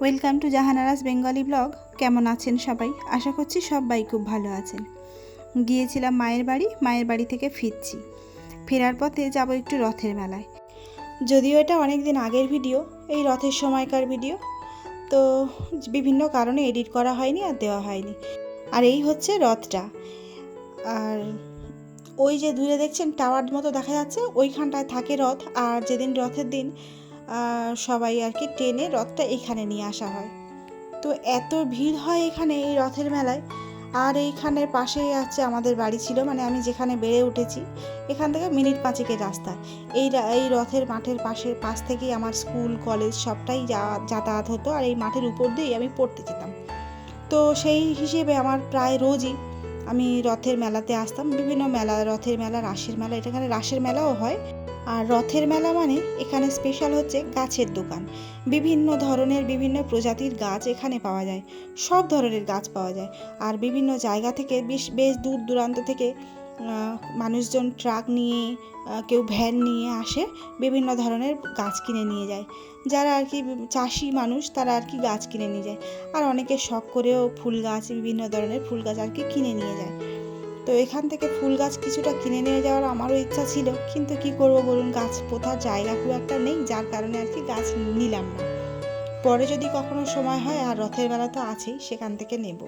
Welcome to Jahanara's Bengali blog. কেমন আছেন সবাই? আশা করছি সবাই খুব ভালো আছেন। গিয়েছিলাম মায়ের বাড়ি মায়ের বাড়ি থেকে ফিরছি। ফেরার পথে যাব একটু রথের মেলায়। যদিও এটা অনেক দিন আগের ভিডিও, এই রথের সময়কার ভিডিও। তো বিভিন্ন কারণে এডিট করা হয়নি আর দেওয়া হয়নি। আর এই হচ্ছে রথটা। আর ওই যে দূরে দেখছেন, টাওয়ার মতো দেখা যাচ্ছে, ওইখানটায় থাকে রথ। আর যেদিন রথের দিন সবাই আর কি টেনে রথটা এখানে নিয়ে আসা হয়। তো এত ভিড় হয় এখানে এই রথের মেলায়। আর এইখানের পাশেই আছে আমাদের বাড়ি ছিল মানে আমি যেখানে বেড়ে উঠেছি, এখান থেকে মিনিট পাঁচেকের রাস্তা। এই এই রথের মাঠের পাশের পাশ থেকেই আমার স্কুল, কলেজ সবটাই যাতায়াত হতো, আর এই মাঠের উপর দিয়েই আমি পড়তে যেতাম। তো সেই হিসেবে আমার প্রায় রোজই আমি রথের মেলাতে আসতাম। বিভিন্ন মেলা, রথের মেলা, রাসের মেলা এখানে রাসের মেলাও হয়। আর রথের মেলা মানে এখানে স্পেশাল হচ্ছে গাছের দোকান। বিভিন্ন ধরনের বিভিন্ন প্রজাতির গাছ এখানে পাওয়া যায়। সব ধরনের গাছ পাওয়া যায়। আর বিভিন্ন জায়গা থেকে বেশ বেশ দূর দূরান্ত থেকে মানুষজন ট্রাক নিয়ে কেউ ভ্যান নিয়ে আসে, বিভিন্ন ধরনের গাছ কিনে নিয়ে যায়। যারা আর কি চাষি মানুষ, তারা আর কি গাছ কিনে নিয়ে যায়। আর অনেকে শখ করেও ফুল গাছ, বিভিন্ন ধরনের ফুল গাছ আর কি কিনে নিয়ে যায়। তো এখান থেকে ফুল গাছ কিছুটা কিনে নিয়ে যাওয়ার আমারও ইচ্ছা ছিল। কিন্তু কি করব বলুন, গাছ পোতার জায়গা খুব একটা নেই, যার কারণে আর কি গাছ নিলাম না। পরে যদি কখনো সময় হয়, আর রথের বেলা তো আছেই, সেখান থেকে নেব।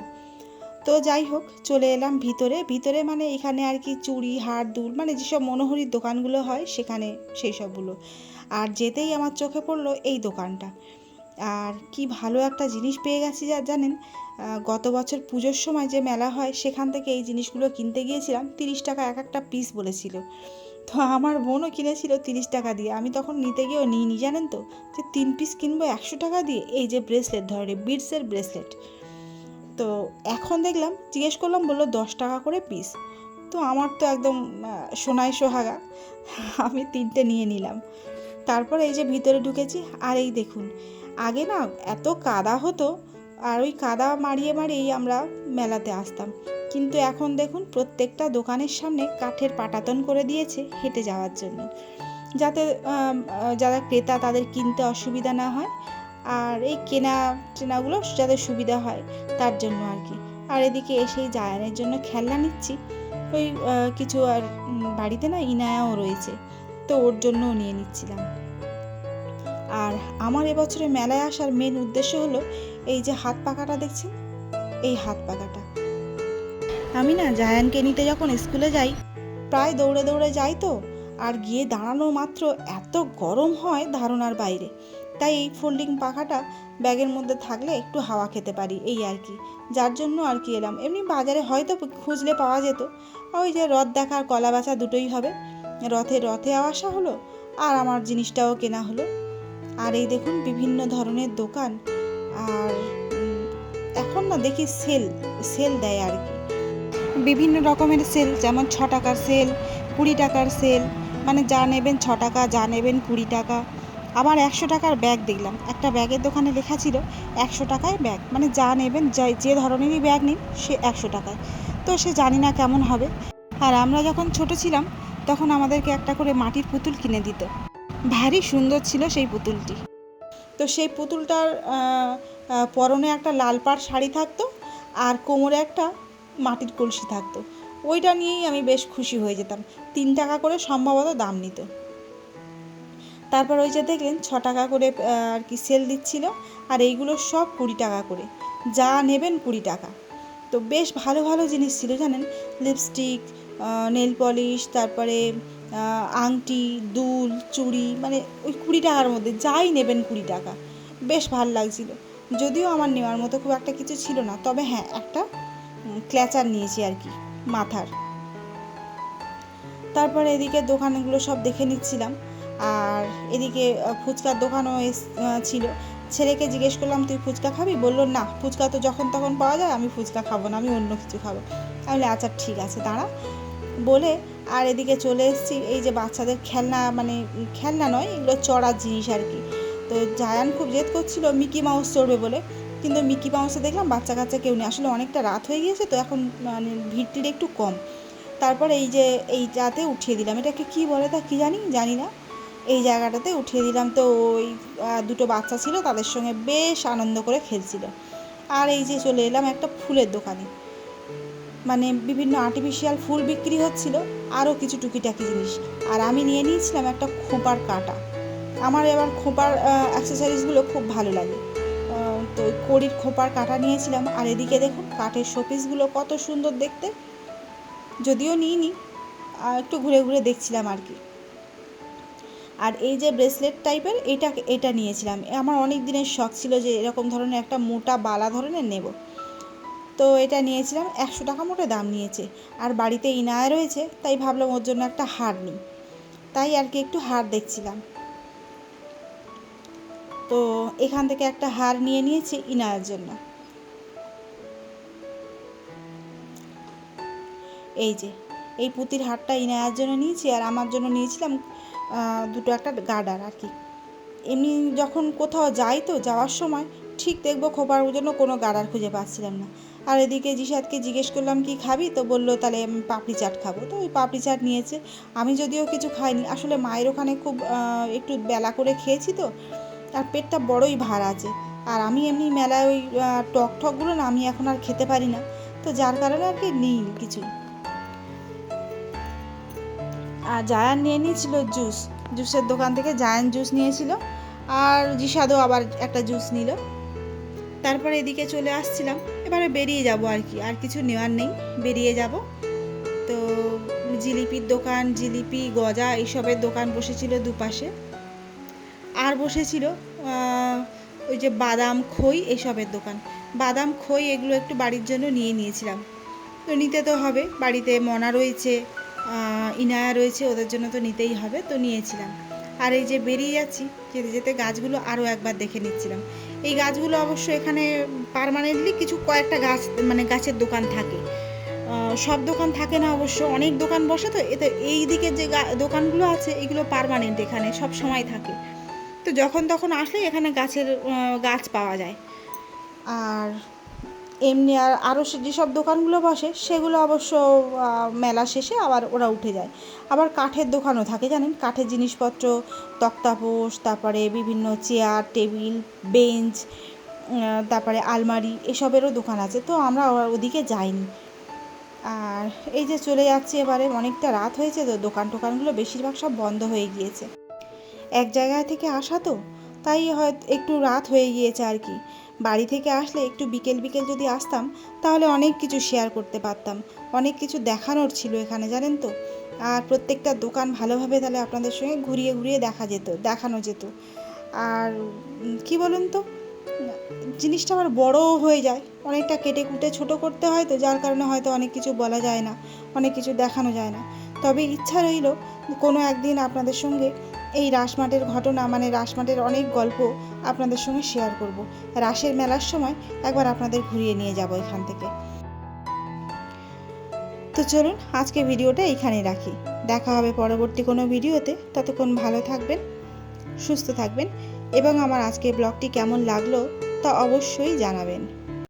তো যাই হোক, চলে এলাম ভিতরে। ভিতরে মানে এখানে আর কি চুড়ি, হার, দুল মানে যেসব মনোহরির দোকানগুলো হয়, সেখানে সেই সবগুলো আর যেতেই আমার চোখে পড়ল এই দোকানটা। আর কি ভালো একটা জিনিস পেয়ে গেছি যা জানেন গত বছর পুজোর সময় যে মেলা হয়, সেখান থেকে এই জিনিসগুলো কিনতে গিয়েছিলাম, তিরিশ টাকা এক একটা পিস বলেছিল। তো আমার বোনও কিনেছিল তিরিশ টাকা দিয়ে। আমি তখন নিতে গিয়েও নিইনি, জানেন তো? যে তিন পিস কিনবো একশো টাকা দিয়ে? এই যে ব্রেসলেট ধরে বিটসের ব্রেসলেট তো এখন দেখলাম, জিজ্ঞেস করলাম, বলল দশ টাকা করে পিস তো আমার তো একদম সোনায় সোহাগা। আমি তিনটে নিয়ে নিলাম। তারপর এই যে ভিতরে ঢুকেছি, আর এই দেখুন আগে না এত কাদা হতো, আর ওই কাদা মারিয়ে মারিয়েই আমরা মেলাতে আসতাম। কিন্তু এখন দেখুন প্রত্যেকটা দোকানের সামনে কাঠের পাটাতন করে দিয়েছে হেঁটে যাওয়ার জন্য। যাতে যারা ক্রেতা তাদের কিনতে অসুবিধা না হয়, আর এই কেনা টেনাগুলো যাতে সুবিধা হয় তার জন্য আর কি। আর এদিকে এসেই জায়ানের জন্য খেলনা নিচ্ছি। ওই কিছু আর বাড়িতে না ইনায়াও রয়েছে, তো ওর জন্যও নিয়ে নিচ্ছিলাম। আর আমার এবছরে মেলায় আসার মেন উদ্দেশ্য হলো এই যে হাত পাকাটা দেখছেন? এই হাত পাকাটা আমি না জায়ানকে নিতে যখন স্কুলে যাই, প্রায় দৌড়ে দৌড়ে যাই তো, আর গিয়ে দাঁড়ানো মাত্র এত গরম হয় ধারণার বাইরে। তাই এই ফোল্ডিং পাখাটা ব্যাগের মধ্যে থাকলে একটু হাওয়া খেতে পারি, এই আর কি। যার জন্য আর কি এলাম। এমনি বাজারে হয়তো খুঁজলে পাওয়া যেত। ওই যে রথ দেখার কলা বেচা দুটোই হবে। রথে রথে আসা হলো, আর আমার জিনিসটাও কেনা হলো। আর এই দেখুন বিভিন্ন ধরনের দোকান আর এখন না দেখি সেল সেল দেয় আর কি। বিভিন্ন রকমের সেল, যেমন ছ টাকার সেল, কুড়ি টাকার সেল মানে যা নেবেন ছ টাকা, যা নেবেন কুড়ি টাকা। আবার একশো টাকার ব্যাগ দেখলাম, একটা ব্যাগের দোকানে লেখা ছিল একশো টাকায় ব্যাগ মানে যা নেবেন যা, যে ধরনেরই ব্যাগ নিন সে একশো টাকায়। তো সে জানি না কেমন হবে। আর আমরা যখন ছোট ছিলাম, তখন আমাদেরকে একটা করে মাটির পুতুল কিনে দিত। ভারী সুন্দর ছিল সেই পুতুলটি। তো সেই পুতুলটার পরনে একটা লাল পাড় শাড়ি থাকতো আর কোমরে একটা মাটির কলসি থাকতো। ওইটা নিয়েই আমি বেশ খুশি হয়ে যেতাম। তিন টাকা করে সম্ভবত দাম নিত। তারপর ওই যে দেখলেন, ছ টাকা করে আর কি সেল দিচ্ছিল আর এইগুলো সব কুড়ি টাকা করে। যা নেবেন কুড়ি টাকা। তো বেশ ভালো ভালো জিনিস ছিল জানেন? লিপস্টিক নেল পলিশ তারপরে আংটি দুল চুড়ি মানে ওই কুড়ি টাকার মধ্যে যাই নেবেন কুড়ি টাকা। বেশ ভালো লাগছিল। যদিও আমার নেওয়ার মতো খুব একটা কিছু ছিল না তবে হ্যাঁ একটা ক্ল্যাচার নিয়েছি আর কি মাথার। তারপরে এদিকে দোকানগুলো সব দেখে নিচ্ছিলাম। আর এদিকে ফুচকার দোকানও ছিল। ছেলেকে জিজ্ঞেস করলাম তুই ফুচকা খাবি? বলল না ফুচকা তো যখন তখন পাওয়া যায় আমি ফুচকা খাব না আমি অন্য কিছু খাব। বলি, আচ্ছা ঠিক আছে দাঁড়া। বলে আর এদিকে চলে এসেছি, এই যে বাচ্চাদের খেলনা মানে খেলনা নয়, এগুলো চড়ার জিনিস আর কি। তো জায়ান খুব জেদ করছিল, মিকি মাউস চড়বে বলে। কিন্তু মিকি মাউসে দেখলাম বাচ্চা কাচ্চা কেউ নেই। আসলে অনেকটা রাত হয়ে গিয়েছে তো, এখন মানে ভিড়টির একটু কম। তারপর এই যে এইটাতে উঠিয়ে দিলাম। এটাকে কি বলে তা কি জানি? জানি না। এই জায়গাটাতে উঠিয়ে দিলাম। তো ওই দুটো বাচ্চা ছিল, তাদের সঙ্গে বেশ আনন্দ করে খেলছিল। আর এই যে চলে এলাম একটা ফুলের দোকানে। মানে বিভিন্ন আর্টিফিশিয়াল ফুল বিক্রি হচ্ছিল, আরও কিছু টুকিটাকি জিনিস। আর আমি নিয়ে নিয়েছিলাম একটা খোঁপার কাঁটা। আমার এবার খোঁপার অ্যাক্সেসরিজগুলো খুব ভালো লাগে। তো কড়ির খোঁপার কাঁটা নিয়েছিলাম। আর এদিকে দেখুন, কাঠের শোপিসগুলো কত সুন্দর দেখতে। যদিও নিইনি একটু ঘুরে ঘুরে দেখছিলাম আর কি। আর এই যে ব্রেসলেট টাইপের এটা এটা নিয়েছিলাম। আমার অনেক দিনের শখ ছিল যে এরকম ধরনের একটা মোটা বালা ধরনের নেব। তো এটা নিয়েছিলাম, একশো টাকা মোটে দাম নিয়েছে। আর বাড়িতে ইনায় রয়েছে, তাই ভাবলাম ওর জন্য একটা হার নিই। তাই আর কি একটু হার দেখছিলাম। তো এখান থেকে একটা হার নিয়ে নিয়েছি ইনায়ের জন্য। এই যে, এই পুঁতির হারটা ইনায়ার জন্য নিয়েছি, আর আমার জন্য নিয়েছিলাম দুটো একটা গার্ডার আর কি। এমনি যখন কোথাও যাই তো যাওয়ার সময়, ঠিক দেখব খোপার জন্য কোনো গার্ডার খুঁজে পাচ্ছিলাম না। আর এদিকে জিসাদকে জিজ্ঞেস করলাম, কি খাবি? তো বলল, তাহলে পাপড়ি চাট খাব। তো ওই পাপড়ি চাট নিয়েছে। আমি যদিও কিছু খাইনি, আসলে মায়ের ওখানে খুব একটু বেলা করে খেয়েছি তো আর পেটটা বড়ই ভার আছে। আর আমি এমনি মেলায় ওই টক ঠকগুলো না আমি এখন আর খেতে পারি না, তো যার কারণে আর কি নিই কিছু। আর জায়ান নিয়ে নিয়েছিল জুস, জুসের দোকান থেকে জায়ান জুস নিয়েছিল, আর জিসাদও আবার একটা জুস নিল। তারপরে এদিকে চলে আসছিলাম। এবারে বেরিয়ে যাব আর কি, আর কিছু নেওয়ার নেই। বেরিয়ে যাব। তো জিলিপির দোকান, জিলিপি, গজা এইসবের দোকান বসেছিল দুপাশে। আর বসেছিল ওই যে বাদাম খই এসবের দোকান। বাদাম খই এগুলো একটু বাড়ির জন্য নিয়ে নিয়েছিলাম। তো নিতে তো হবে, বাড়িতে মনা রয়েছে ইনায়া রয়েছে, ওদের জন্য তো নিতেই হবে, তো নিয়েছিলাম। আর এই যে বেরিয়ে যাচ্ছি, যেতে যেতে গাছগুলো আরও একবার দেখে নিচ্ছিলাম। এই গাছগুলো অবশ্য এখানে পারমানেন্টলি কিছু কয়েকটা গাছ মানে গাছের দোকান থাকে। সব দোকান থাকে না অবশ্য, অনেক দোকান বসে তো, এতে এই দিকে যে দোকানগুলো আছে, এগুলো পারমানেন্ট এখানে, সব সময় থাকে। তো যখন তখন আসলে এখানে গাছের গাছ পাওয়া যায়। আর এমনি আর আরও যেসব দোকানগুলো বসে, সেগুলো অবশ্য মেলা শেষে আবার ওরা উঠে যায়। আবার কাঠের দোকানও থাকে, জানেন? কাঠের জিনিসপত্র তক্তাপোষ তারপরে বিভিন্ন চেয়ার, টেবিল, বেঞ্চ তারপরে আলমারি, এসবেরও দোকান আছে। তো আমরা ওদিকে যাইনি। আর এই যে চলে যাচ্ছি এবারে, অনেকটা রাত হয়েছে তো দোকান টোকানগুলো বেশিরভাগ সব বন্ধ হয়ে গিয়েছে। এক জায়গায় থেকে আসা তো? তাই হয়তো একটু রাত হয়ে গিয়েছে আর কি। বাড়ি থেকে আসলে একটু বিকেল বিকেল যদি আসতাম, তাহলে অনেক কিছু শেয়ার করতে পারতাম। অনেক কিছু দেখানোর ছিল এখানে, জানেন তো? আর প্রত্যেকটা দোকান ভালোভাবে তাহলে আপনাদের সঙ্গে ঘুরিয়ে ঘুরিয়ে দেখা যেত, দেখানো যেত। আর কি বলুন তো? জিনিসটা আবার বড়ও হয়ে যায়। অনেকটা কেটে কুটে ছোট করতে হয় তো, যার কারণে হয়তো অনেক কিছু বলা যায় না, অনেক কিছু দেখানো যায় না। তবে ইচ্ছা রইল কোনো একদিন আপনাদের সঙ্গে এই রাসমাটের ঘটনা মানে রাসমাটের অনেক গল্প আপনাদের সঙ্গে শেয়ার করব। রাসের মেলার সময় একবার আপনাদের ঘুরিয়ে নিয়ে যাব এখান থেকে। তো চলুন, আজকে ভিডিওটা এখানেই রাখি। দেখা হবে পরবর্তী কোনো ভিডিওতে। ততক্ষণ ভালো থাকবেন, সুস্থ থাকবেন এবং আমার আজকে ব্লগটি কেমন লাগল তা অবশ্যই জানাবেন।